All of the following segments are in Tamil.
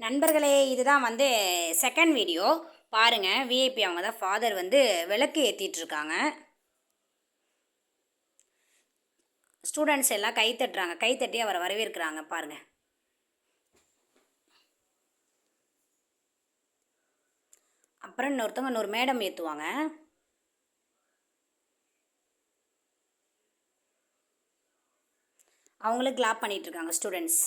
நண்பர்களே இதுதான் வந்து செகண்ட் வீடியோ பாருங்கள் விஐபி அவங்க தான் ஃபாதர் வந்து விளக்கு ஏற்றிட்டு இருக்காங்க. ஸ்டூடெண்ட்ஸ் எல்லாம் கை தட்டுறாங்க. கை தட்டி அவரை வரவேற்கிறாங்க. பாருங்கள் அப்புறம் இன்னொருத்தவங்க இன்னொரு மேடம் ஏற்றுவாங்க அவங்களும் கிளாப் பண்ணிட்டு இருக்காங்க ஸ்டூடெண்ட்ஸ்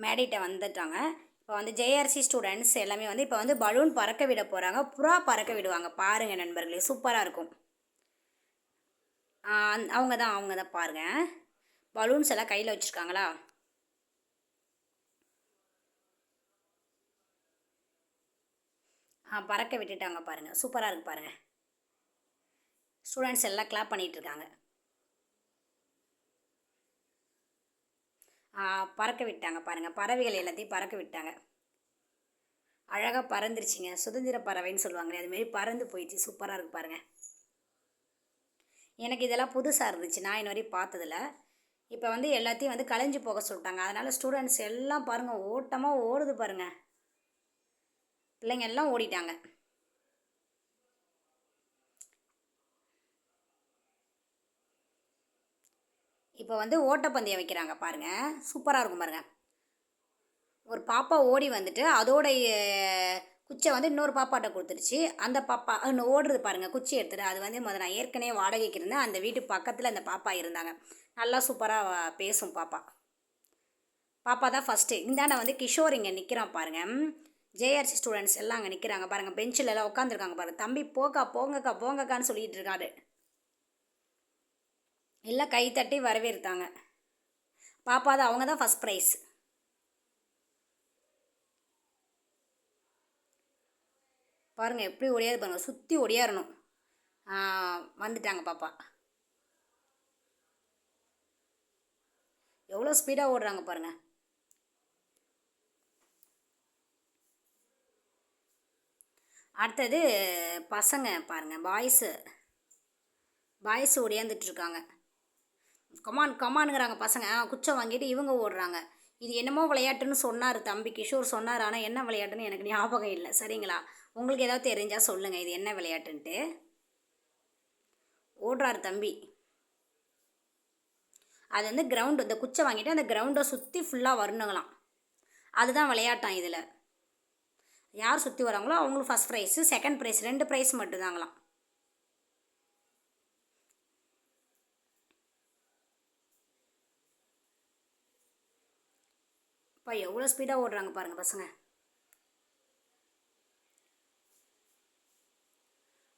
மேடிட்ட வந்துட்டாங்க. இப்போ வந்து ஜேஆர்சி ஸ்டூடெண்ட்ஸ் எல்லாமே வந்து இப்போ வந்து பலூன் பறக்க விட போகிறாங்க புறா பறக்க விடுவாங்க. பாருங்கள் நண்பர்களே சூப்பராக இருக்கும். அவங்க தான் அவங்க தான் பாருங்கள் பலூன்ஸ் எல்லாம் கையில் வச்சுருக்காங்களா? ஆ பறக்க விட்டுட்டாங்க பாருங்கள் சூப்பராக இருக்கு பாருங்கள் ஸ்டூடெண்ட்ஸ் எல்லாம் கிளாப் பண்ணிகிட்டு இருக்காங்க ஆ, பறக்க விட்டாங்க பாருங்கள் பறவைகள் எல்லாத்தையும் பறக்க விட்டாங்க. அழகாக பறந்துருச்சுங்க. சுதந்திர பறவைன்னு சொல்லுவாங்களே அதுமாரி பறந்து போயிடுச்சு. சூப்பராக இருக்குது பாருங்கள் எனக்கு இதெல்லாம் புதுசாக இருந்துச்சு. நான் இன்ன வரையும் பார்த்ததில்ல. இப்போ வந்து எல்லாத்தையும் வந்து கலைஞ்சு போக சொல்லிட்டாங்க. அதனால் ஸ்டூடெண்ட்ஸ் எல்லாம் பாருங்கள் ஓட்டமாக ஓடுது பாருங்கள் பிள்ளைங்க எல்லாம் ஓடிட்டாங்க. இப்போ வந்து ஓட்டப்பந்தயம் வைக்கிறாங்க பாருங்கள் சூப்பராக இருக்கும் பாருங்கள் ஒரு பாப்பா ஓடி வந்துட்டு அதோடைய குச்சை வந்து இன்னொரு பாப்பாட்ட கொடுத்துருச்சு அந்த பாப்பா இன்னும் ஓடுறது பாருங்கள் குச்சி எடுத்துட்டு. அது வந்து முதல்ல நான் ஏற்கனவே வாடகைக்கு இருந்தேன். அந்த வீட்டு பக்கத்தில் அந்த பாப்பா இருந்தாங்க. நல்லா சூப்பராக பேசும் பாப்பா. பாப்பா தான் ஃபஸ்ட்டு இந்தாண்ட வந்து கிஷோர் இங்கே நிற்கிறான் பாருங்கள் ஜேஆர்சி ஸ்டூடெண்ட்ஸ் எல்லாம் அங்கே நிற்கிறாங்க பாருங்கள் பெஞ்சில் எல்லாம் உட்காந்துருக்காங்க பாருங்கள் தம்பி போக்கா போங்கக்கா போங்கக்கான்னு சொல்லிகிட்டு இருக்காரு. எல்லாம் கை தட்டி வரவேற்றாங்க. பாப்பா தான் அவங்க தான் ஃபஸ்ட் ப்ரைஸ் பாருங்கள் எப்படி ஒடியாது பாருங்கள் சுற்றி ஒடியாரணும் வந்துட்டாங்க பாப்பா. எவ்வளோ ஸ்பீடாக ஓடுறாங்க பாருங்கள் அடுத்தது பசங்க பாருங்கள் பாய்ஸு பாய்ஸ் ஓடியாந்துட்டுருக்காங்க கமான் கமானுங்கிறாங்க பசங்க. ஆ, வாங்கிட்டு இவங்க ஓடுறாங்க. இது என்னமோ விளையாட்டுன்னு சொன்னார் தம்பி. கிஷோர் சொன்னார் ஆனால் என்ன விளையாட்டுன்னு எனக்கு ஞாபகம் இல்லை. சரிங்களா? உங்களுக்கு ஏதாவது தெரிஞ்சால் சொல்லுங்கள் இது என்ன விளையாட்டுன்ட்டு. ஓடுறாரு தம்பி. அது வந்து கிரவுண்டு இந்த குச்சை வாங்கிட்டு அந்த கிரவுண்டை சுற்றி ஃபுல்லாக வரணுங்களாம். அதுதான் விளையாட்டான் இதில். யார் சுற்றி வராங்களோ அவங்களுக்கு ஃபஸ்ட் ப்ரைஸு செகண்ட் ப்ரைஸ் ரெண்டு ப்ரைஸ் மட்டும்தாங்களாம். அப்பா எவ்வளோ ஸ்பீடாக ஓடுறாங்க பாருங்கள் பசங்க.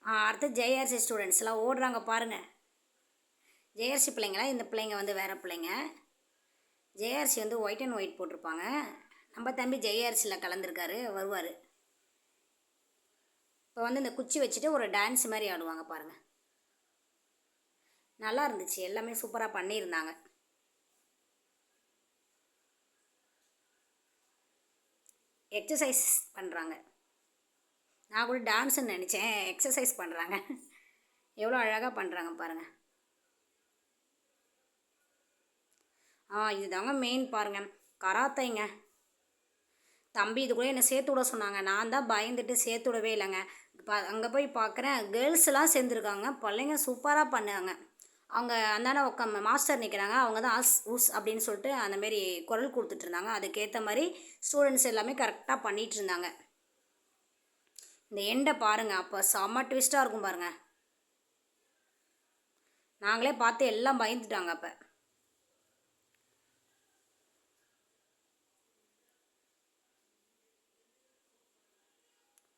ஆ அடுத்து ஜேஆர்சி ஸ்டூடெண்ட்ஸ்லாம் ஓடுறாங்க பாருங்கள் ஜேஆர்சி பிள்ளைங்களா? இந்த பிள்ளைங்க வந்து வேறு பிள்ளைங்க. ஜேஆர்சி வந்து ஒயிட் அண்ட் ஒயிட் போட்டிருப்பாங்க. நம்ம தம்பி ஜேஆர்சியில் கலந்துருக்காரு வருவார். இப்போ வந்து இந்த குச்சி வச்சுட்டு ஒரு டான்ஸ் மாதிரி ஆடுவாங்க பாருங்கள் நல்லா இருந்துச்சு. எல்லாமே சூப்பராக பண்ணியிருந்தாங்க. எக்ஸசைஸ் பண்ணுறாங்க நான் கூட டான்ஸுன்னு நினச்சேன். எக்ஸசைஸ் பண்ணுறாங்க எவ்வளோ அழகாக பண்ணுறாங்க பாருங்கள் ஆ இதுதாங்க மெயின் பாருங்கள் கராத்தைங்க. தம்பி இது கூட என்னை சேர்த்து விட சொன்னாங்க. நான் தான் பயந்துட்டு சேர்த்து விடவே இல்லைங்க. பா அங்கே போய் பார்க்குறேன் கேர்ள்ஸ்லாம் சேர்ந்துருக்காங்க. பிள்ளைங்க சூப்பராக பண்ணாங்க அவங்க அந்தான உக்க மாஸ்டர் நிற்கிறாங்க அவங்க தான் அஸ் உஸ் அப்படின்னு சொல்லிட்டு அந்த மாரி குரல் கொடுத்துட்டு இருந்தாங்க. அதுக்கேற்ற மாதிரி ஸ்டூடெண்ட்ஸ் எல்லாமே கரெக்டாக பண்ணிகிட்டு இருந்தாங்க. இந்த எண்டை பாருங்கள் அப்போ செம்ம ட்விஸ்ட்டாக இருக்கும் பாருங்கள் நாங்களே பார்த்து எல்லாம் பயந்துட்டாங்க அப்போ.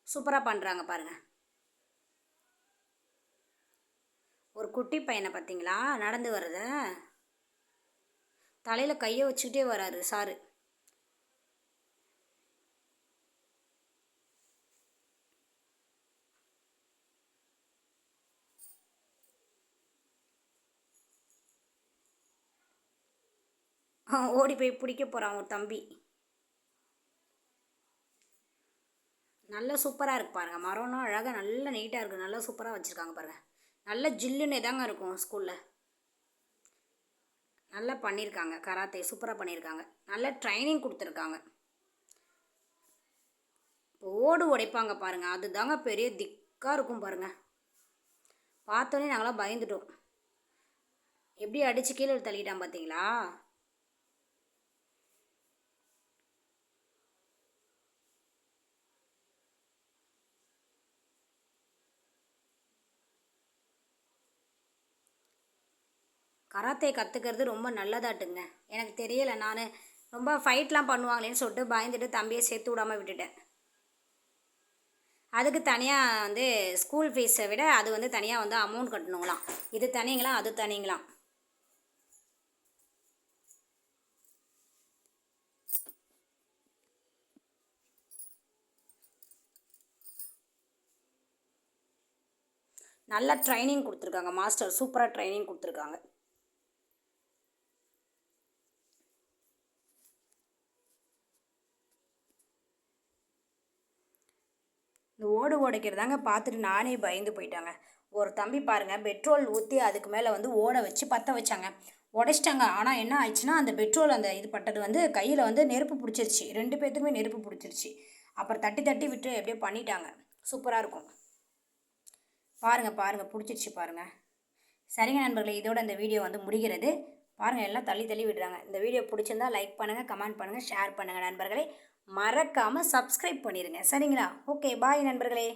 சூப்பராக பண்ணுறாங்க பாருங்கள் ஒரு குட்டி பையனை பார்த்தீங்களா? நடந்து வர்றத? தலையில் கையை வச்சுக்கிட்டே வராரு சாரு. ஓடி போய் பிடிக்க போகிறான் ஒரு தம்பி. நல்லா சூப்பராக இருக்கு பாருங்கள் மரம்லாம் அழகாக நல்லா நீட்டாக இருக்குது நல்லா சூப்பராக வச்சுருக்காங்க பாருங்கள் நல்ல ஜில்லுன்னே தாங்க இருக்கும் ஸ்கூலில். நல்லா பண்ணியிருக்காங்க கராத்தே சூப்பராக பண்ணியிருக்காங்க நல்ல ட்ரைனிங் கொடுத்துருக்காங்க. ஓடு உடைப்பாங்க பாருங்கள் அதுதாங்க பெரிய திக்காக இருக்கும் பாருங்கள் பார்த்தோன்னே நாங்களாம் பயந்துட்டோம். எப்படி அடித்து கீழே தள்ளிட்டான் பார்த்தீங்களா? கராத்தே கற்றுக்கிறது ரொம்ப நல்லதாட்டுங்க. எனக்கு தெரியலை. நான் ரொம்ப ஃபைட்லாம் பண்ணுவாங்களேன்னு சொல்லிட்டு பயந்துட்டு தம்பியை சேர்த்து விடாமல் விட்டுட்டேன். அதுக்கு தனியாக வந்து ஸ்கூல் ஃபீஸை விட அது வந்து தனியாக வந்து அமௌண்ட் கட்டணுங்களாம். இது தனிங்களாம் அது தனிங்களாம். நல்ல ட்ரைனிங் கொடுத்துருக்காங்க. மாஸ்டர் சூப்பராக ட்ரைனிங் கொடுத்துருக்காங்க. இந்த ஓடு உடைக்கிறதாங்க பார்த்துட்டு நானே பயந்து போயிட்டாங்க. ஒரு தம்பி பாருங்கள் பெட்ரோல் ஊற்றி அதுக்கு மேலே வந்து ஓட வச்சு பற்ற வச்சாங்க. உடைச்சிட்டாங்க. ஆனால் என்ன ஆயிடுச்சுன்னா அந்த பெட்ரோல் அந்த இது பட்டது வந்து கையில் வந்து நெருப்பு பிடிச்சிருச்சு. ரெண்டு பேர்த்துக்குமே நெருப்பு பிடிச்சிருச்சு. அப்புறம் தட்டி தட்டி விட்டு எப்படியோ பண்ணிட்டாங்க. சூப்பராக இருக்கும். பாருங்கள் பாருங்கள் பிடிச்சிருச்சு பாருங்கள் சரிங்க நண்பர்களே இதோட இந்த வீடியோ வந்து முடிகிறது. பாருங்கள் எல்லாம் தள்ளி தள்ளி விடுறாங்க. இந்த வீடியோ பிடிச்சிருந்தா லைக் பண்ணுங்கள் கமெண்ட் பண்ணுங்கள் ஷேர் பண்ணுங்கள் நண்பர்களே. மறக்காமல் சப்ஸ்கிரைப் பண்ணிடுங்க சரிங்களா? ஓகே பாய் நண்பர்களே.